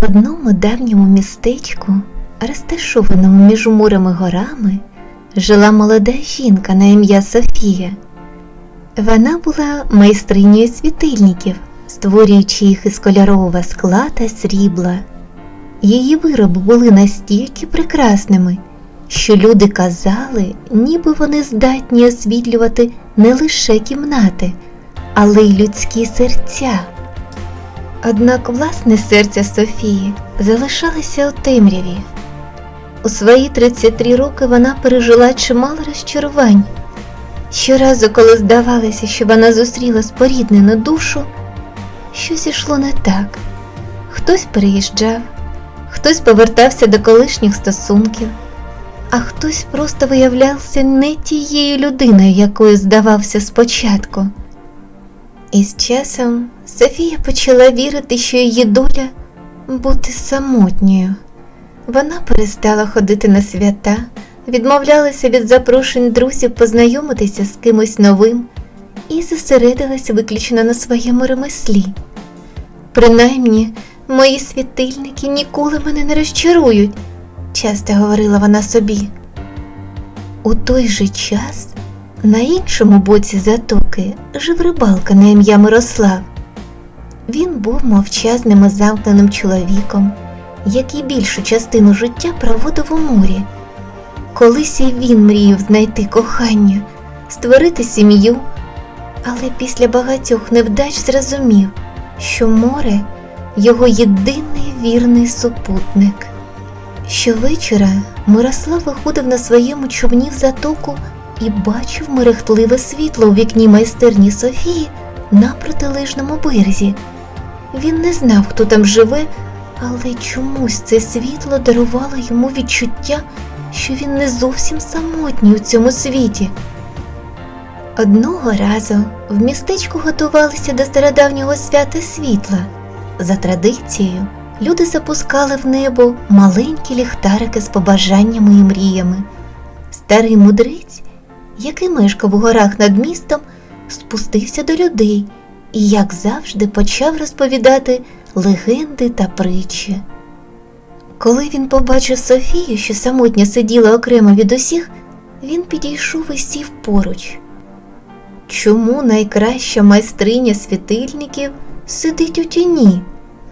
В одному давньому містечку, розташованому між мурами горами, жила молода жінка на ім'я Софія. Вона була майстринею світильників, створюючи їх із кольорового скла та срібла. Її вироби були настільки прекрасними, що люди казали, ніби вони здатні освітлювати не лише кімнати, але й людські серця. Однак власне серце Софії залишалося у темряві. У свої 33 роки вона пережила чимало розчарувань. Щоразу, коли здавалося, що вона зустріла споріднену душу, щось ішло не так. Хтось переїжджав, хтось повертався до колишніх стосунків, а хтось просто виявлявся не тією людиною, якою здавався спочатку. І з часом Софія почала вірити, що її доля бути самотньою. Вона перестала ходити на свята, відмовлялася від запрошень друзів познайомитися з кимось новим і зосередилася виключно на своєму ремеслі. Принаймні, мої світильники ніколи мене не розчарують, часто говорила вона собі. У той же час на іншому боці затоки жив рибалка на ім'я Мирослав. Він був мовчазним і замкненим чоловіком, який більшу частину життя проводив у морі. Колись і він мріяв знайти кохання, створити сім'ю, але після багатьох невдач зрозумів, що море його єдиний вірний супутник. Щовечора Мирослав виходив на своєму човні в затоку і бачив мерехтливе світло у вікні майстерні Софії на протилежному березі. Він не знав, хто там живе, але чомусь це світло дарувало йому відчуття, що він не зовсім самотній у цьому світі. Одного разу в містечку готувалися до стародавнього свята світла. За традицією, люди запускали в небо маленькі ліхтарики з побажаннями і мріями. Старий мудрець, який мешкав у горах над містом, спустився до людей і, як завжди, почав розповідати легенди та притчі. Коли він побачив Софію, що самотня сиділа окремо від усіх, він підійшов і сів поруч. Чому найкраща майстриня світильників сидить у тіні?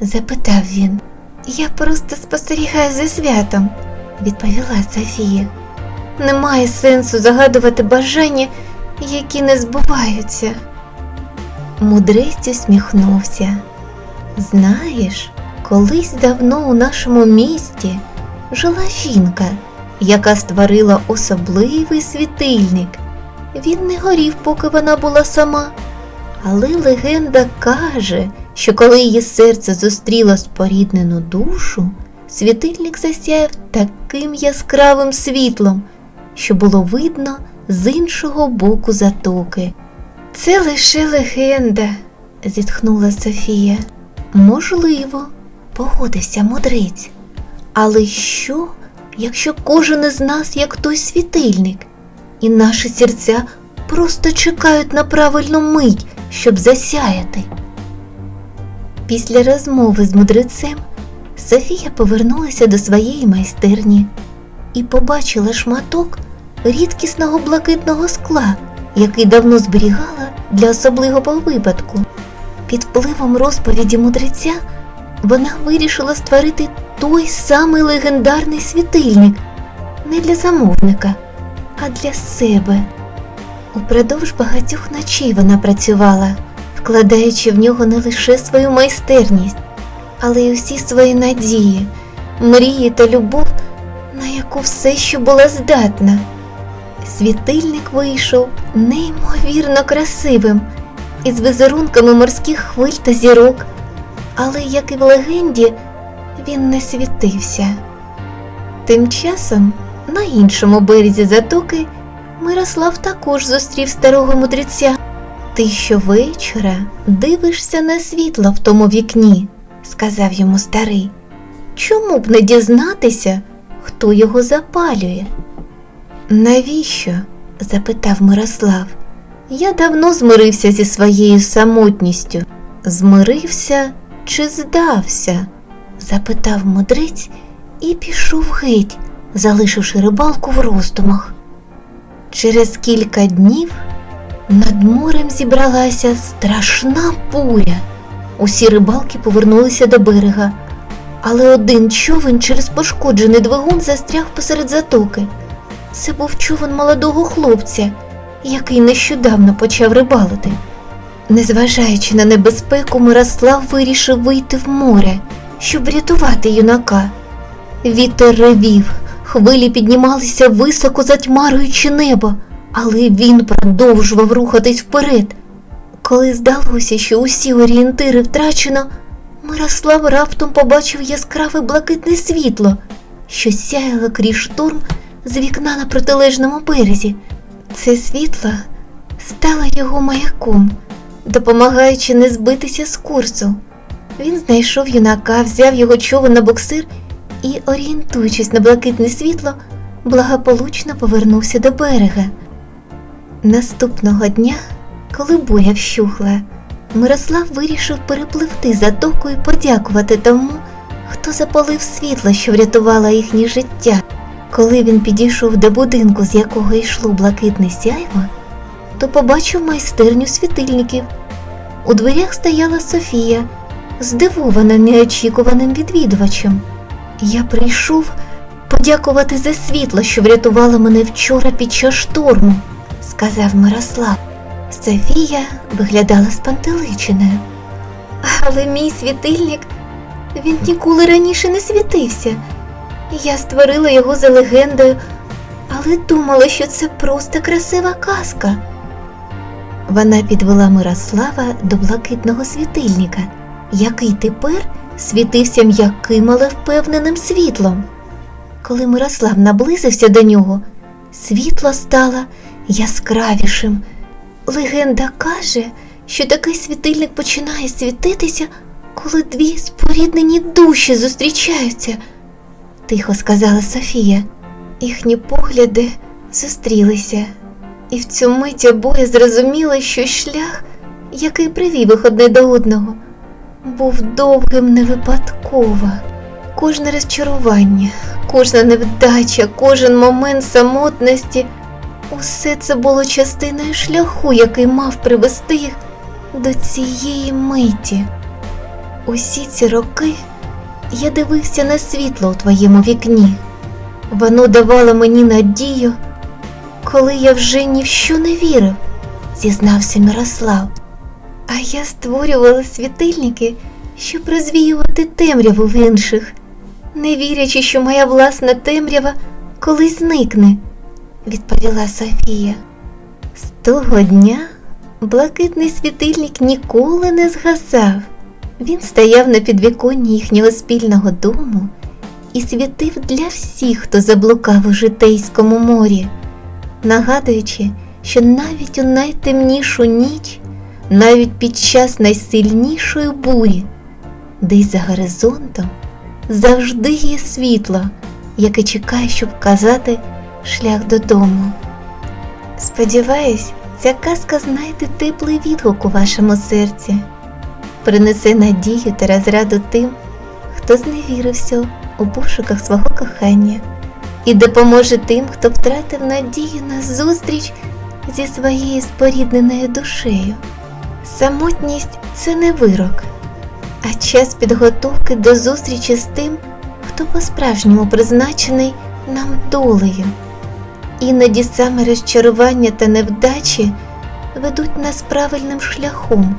запитав він. Я просто спостерігаю за святом, відповіла Софія. Немає сенсу загадувати бажання, які не збуваються. Мудрець усміхнувся. Знаєш, колись давно у нашому місті жила жінка, яка створила особливий світильник. Він не горів, поки вона була сама. Але легенда каже, що коли її серце зустріло споріднену душу, світильник засяяв таким яскравим світлом, що було видно з іншого боку затоки. Це лише легенда, зітхнула Софія. Можливо, погодився мудрець. Але що, якщо кожен із нас як той світильник, і наші серця просто чекають на правильну мить, щоб засяяти? Після розмови з мудрецем Софія повернулася до своєї майстерні і побачила шматок рідкісного блакитного скла, який давно зберігала для особливого випадку. Під впливом розповіді мудреця вона вирішила створити той самий легендарний світильник не для замовника, а для себе. Упродовж багатьох ночей вона працювала, вкладаючи в нього не лише свою майстерність, але й усі свої надії, мрії та любов, на яку все ще була здатна. Світильник вийшов неймовірно красивим, із візерунками морських хвиль та зірок, але, як і в легенді, він не світився. Тим часом на іншому березі затоки Мирослав також зустрів старого мудреця. Ти щовечора дивишся на світло в тому вікні, сказав йому старий. Чому б не дізнатися, хто його запалює? Навіщо? запитав Мирослав. Я давно змирився зі своєю самотністю. Змирився чи здався? запитав мудрець і пішов геть, залишивши рибалку в роздумах. Через кілька днів над морем зібралася страшна буря. Усі рибалки повернулися до берега, але один човен через пошкоджений двигун застряг посеред затоки. Це був човен молодого хлопця, який нещодавно почав рибалити. Незважаючи на небезпеку, Мирослав вирішив вийти в море, щоб врятувати юнака. Вітер ревів, хвилі піднімалися високо затьмарюючи небо, але він продовжував рухатись вперед. Коли здалося, що усі орієнтири втрачено, Мирослав раптом побачив яскраве блакитне світло, що сяяло крізь шторм з вікна на протилежному березі. Це світло стало його маяком, допомагаючи не збитися з курсу. Він знайшов юнака, взяв його човен на буксир і, орієнтуючись на блакитне світло, благополучно повернувся до берега. Наступного дня, коли буря вщухла, Мирослав вирішив перепливти затоку і подякувати тому, хто запалив світло, що врятувало їхнє життя. Коли він підійшов до будинку, з якого йшло блакитне сяйво, то побачив майстерню світильників. У дверях стояла Софія, здивована неочікуваним відвідувачем. Я прийшов подякувати за світло, що врятувало мене вчора під час шторму, сказав Мирослав. Софія виглядала спантеличеною. Але мій світильник він ніколи раніше не світився. Я створила його за легендою, але думала, що це просто красива казка. Вона підвела Мирослава до блакитного світильника, який тепер світився м'яким, але впевненим світлом. Коли Мирослав наблизився до нього, світло стало яскравішим. Легенда каже, що такий світильник починає світитися, коли дві споріднені душі зустрічаються, тихо сказала Софія. Їхні погляди зустрілися, і в цю мить обоє зрозуміли, що шлях, який привів їх одне до одного, був довгим не випадково. Кожне розчарування, кожна невдача, кожен момент самотності усе це було частиною шляху, який мав привести їх до цієї миті. Усі ці роки я дивився на світло у твоєму вікні. Воно давало мені надію, коли я вже ні в що не вірив, зізнався Мирослав. А я створювала світильники, щоб розвіювати темряву в інших, не вірячи, що моя власна темрява колись зникне, відповіла Софія. З того дня блакитний світильник ніколи не згасав. Він стояв на підвіконні їхнього спільного дому і світив для всіх, хто заблукав у житейському морі, нагадуючи, що навіть у найтемнішу ніч, навіть під час найсильнішої бурі, десь за горизонтом завжди є світло, яке чекає, щоб вказати шлях додому. Сподіваюсь, ця казка знайде теплий відгук у вашому серці, принесе надію та розраду тим, хто зневірився у пошуках свого кохання і допоможе тим, хто втратив надію на зустріч зі своєю спорідненою душею. Самотність це не вирок, а час підготовки до зустрічі з тим, хто по-справжньому призначений нам долею. Іноді саме розчарування та невдачі ведуть нас правильним шляхом,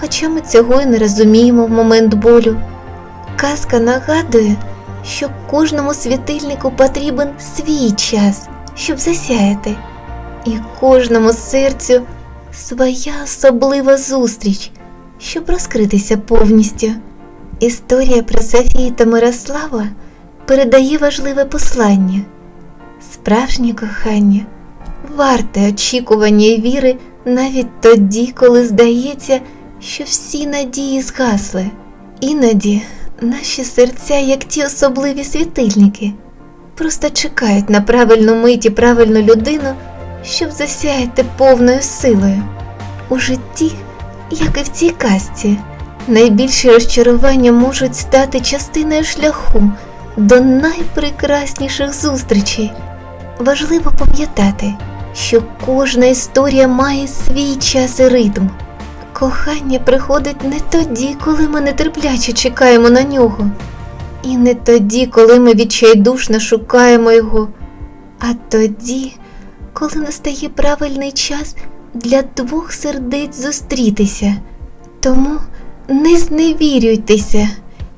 хоча ми цього і не розуміємо в момент болю. Казка нагадує, що кожному світильнику потрібен свій час, щоб засяяти, і кожному серцю своя особлива зустріч, щоб розкритися повністю. Історія про Софію та Мирослава передає важливе послання. Справжнє кохання варте очікування і віри навіть тоді, коли здається, що всі надії згасли. Іноді наші серця, як ті особливі світильники, просто чекають на правильну мить і правильну людину, щоб засяяти повною силою. У житті, як і в цій казці, найбільші розчарування можуть стати частиною шляху до найпрекрасніших зустрічей. Важливо пам'ятати, що кожна історія має свій час і ритм. Кохання приходить не тоді, коли ми нетерпляче чекаємо на нього, і не тоді, коли ми відчайдушно шукаємо його, а тоді, коли настає правильний час для двох сердець зустрітися. Тому не зневірюйтеся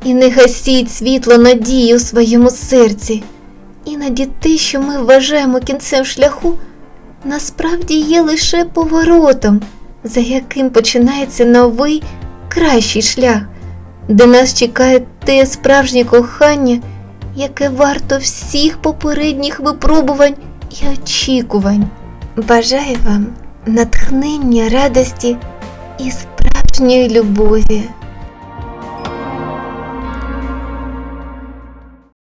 і не гасіть світло надії у своєму серці. Іноді те, що ми вважаємо кінцем шляху, насправді є лише поворотом, за яким починається новий кращий шлях, де нас чекає те справжнє кохання, яке варто всіх попередніх випробувань і очікувань. Бажаю вам натхнення, радості і справжньої любові.